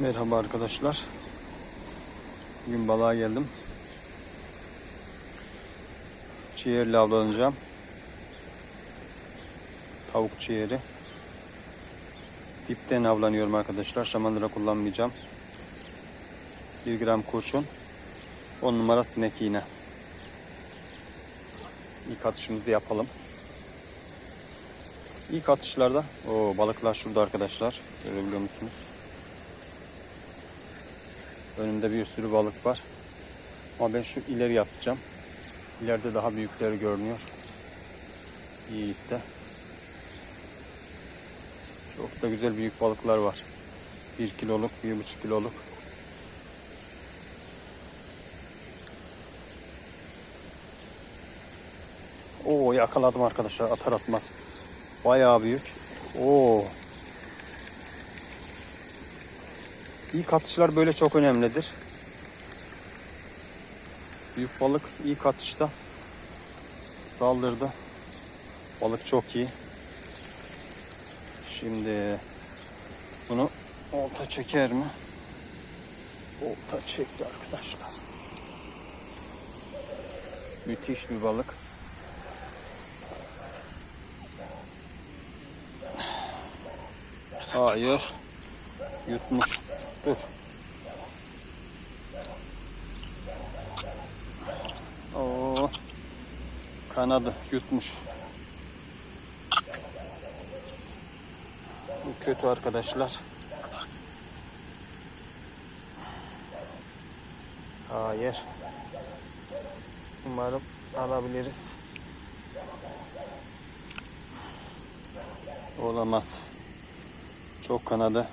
Merhaba arkadaşlar. Bugün balığa geldim. Ciğerle avlanacağım. Tavuk ciğeri. Dipten avlanıyorum arkadaşlar. Şamandıra kullanmayacağım. 1 gram kurşun. 10 numara sinek iğne. İlk atışımızı yapalım. İlk atışlarda o balıklar şurada arkadaşlar. Görebiliyor musunuz? Önümde bir sürü balık var. Ama ben şu ileri atacağım. İleride daha büyükleri görünüyor. Yiğit'te. Çok da güzel büyük balıklar var. 1 kiloluk, 1,5 kiloluk. Oo yakaladım arkadaşlar atar atmaz. Bayağı büyük. Oo. İlk atışlar böyle çok önemlidir. Büyük balık ilk atışta saldırdı. Balık çok iyi. Şimdi bunu olta çeker mi? Olta çekti arkadaşlar. Müthiş bir balık. Hayır. Yutmuş. Dur. Oo. Kanadı yutmuş. Bu kötü arkadaşlar. Hayır. Umarım alabiliriz. Olamaz. Çok kanadı.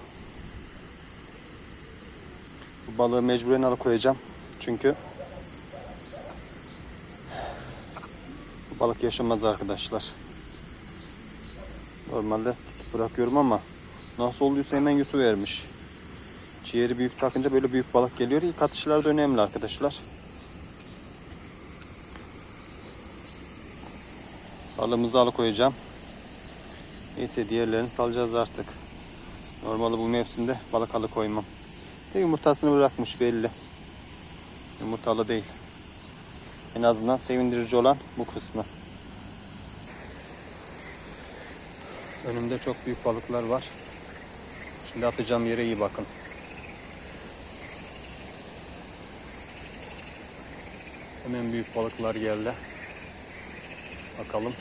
Bu balığı mecburen alıkoyacağım. Çünkü bu balık yaşamaz arkadaşlar. Normalde bırakıyorum ama nasıl olduysa hemen yutuvermiş. Ciğeri büyük takınca böyle büyük balık geliyor. İlk atışlar da önemli arkadaşlar. Balığımızı alıkoyacağım. Neyse diğerlerini salacağız artık. Normalde bu mevsimde balık alıkoymam. De yumurtasını bırakmış belli. Yumurtalı değil. En azından sevindirici olan bu kısmı. Önümde çok büyük balıklar var. Şimdi atacağım yere iyi bakın. Hemen büyük balıklar geldi. Bakalım.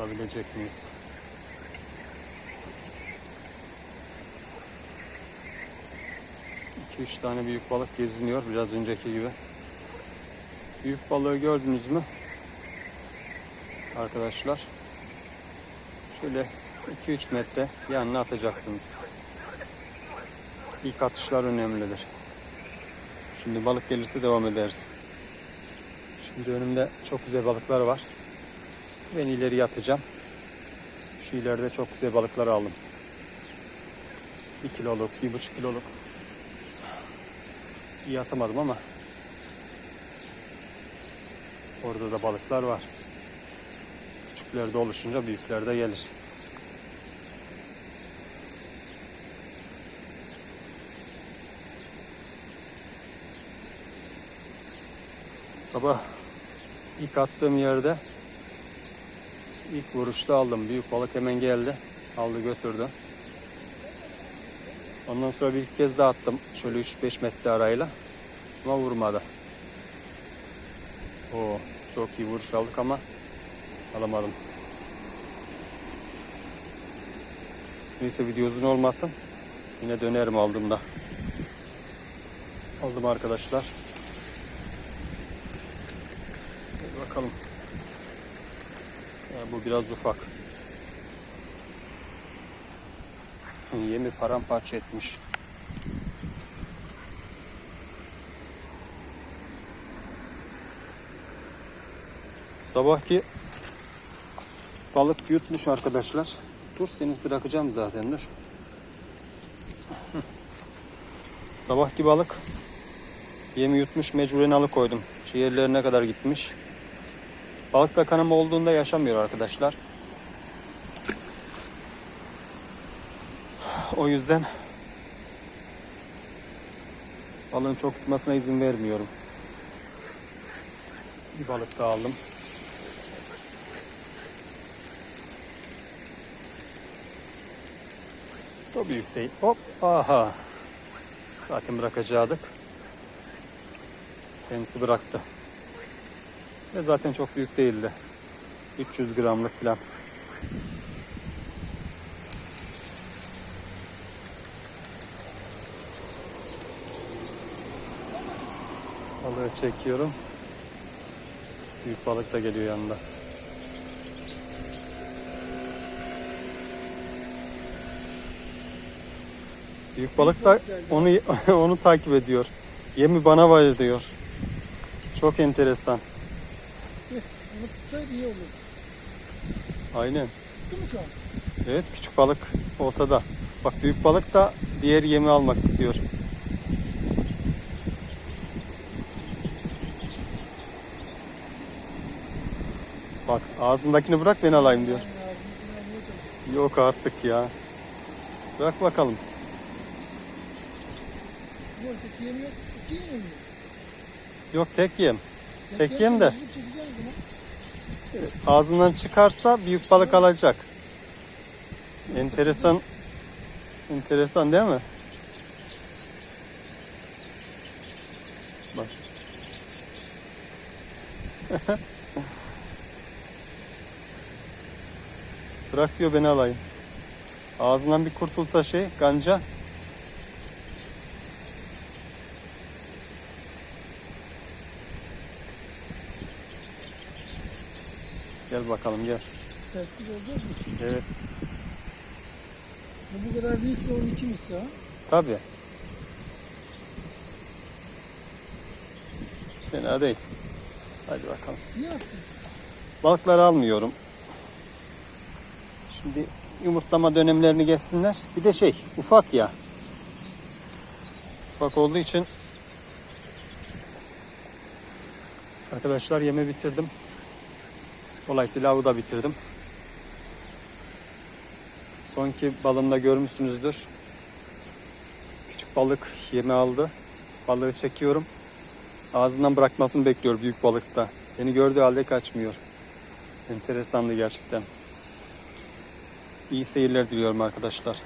Alabilecek miyiz? İki üç tane büyük balık geziniyor biraz önceki gibi. Büyük balığı gördünüz mü? Arkadaşlar. Şöyle 2-3 metre yanına atacaksınız. İlk atışlar önemlidir. Şimdi balık gelirse devam ederiz. Şimdi önümde çok güzel balıklar var. Ben ileri atacağım. Şu ileride çok güzel balıklar aldım. 1 kiloluk, 1,5 kiloluk. İyi atamadım ama orada da balıklar var. Küçükler de oluşunca büyükler de gelir. Sabah ilk attığım yerde ilk vuruşta aldım. Büyük balık hemen geldi. Aldı götürdü. Ondan sonra bir kez daha attım. Şöyle 3-5 metre arayla. Ama vurmadı. Oo, çok iyi vuruş aldık ama alamadım. Neyse video uzun olmasın. Yine dönerim aldığımda. Aldım arkadaşlar. Bakalım. Ya bu biraz ufak. Yemi paramparça etmiş. Sabahki balık yutmuş arkadaşlar. Dur seni bırakacağım zaten dur. Sabahki balık yemi yutmuş mecburen alıkoydum. Ciğerlerine kadar gitmiş. Balıkta kanama olduğunda yaşamıyor arkadaşlar. O yüzden balığın çok tutmasına izin vermiyorum. Bir balık daha aldım. O büyük değil. Hop. Aha. Zaten bırakacaktık. Kendisi bıraktı. Ve zaten çok büyük değildi. 300 gramlık falan. Balığı çekiyorum. Büyük balık da geliyor yanında. Büyük balık da onu onu takip ediyor. Yemi bana var diyor. Çok enteresan. Onu tutsaydı iyi olur. Aynen. Tuttu mu şu an? Evet küçük balık ortada. Bak büyük balık da diğer yemi almak istiyor. Bak ağzındakini bırak ben alayım diyor. Yok artık ya. Bırak bakalım. Yok. Mi? Yok tek yem. Tek Tek yem de. Ağzından çıkarsa büyük balık alacak. Enteresan. Enteresan değil mi? Bak. Bırak diyor beni alayım. Ağzından bir kurtulsa şey ganca. Gel bakalım gel. Terslik olacak mı? Evet Bu bu kadar büyükse onun iki misli ha. tabi. Fena değil. Hadi bakalım. İyi attın. Balıkları almıyorum. Şimdi yumurtlama dönemlerini geçsinler. Bir de şey ufak ya. Ufak olduğu için arkadaşlar yeme bitirdim. Dolayısıyla avı da bitirdim. Sonki balımda görmüşsünüzdür. Küçük balık yemi aldı. Balığı çekiyorum. Ağzından bırakmasını bekliyor büyük balıkta. Beni gördüğü halde kaçmıyor. Enteresandı gerçekten. İyi seyirler diliyorum arkadaşlar.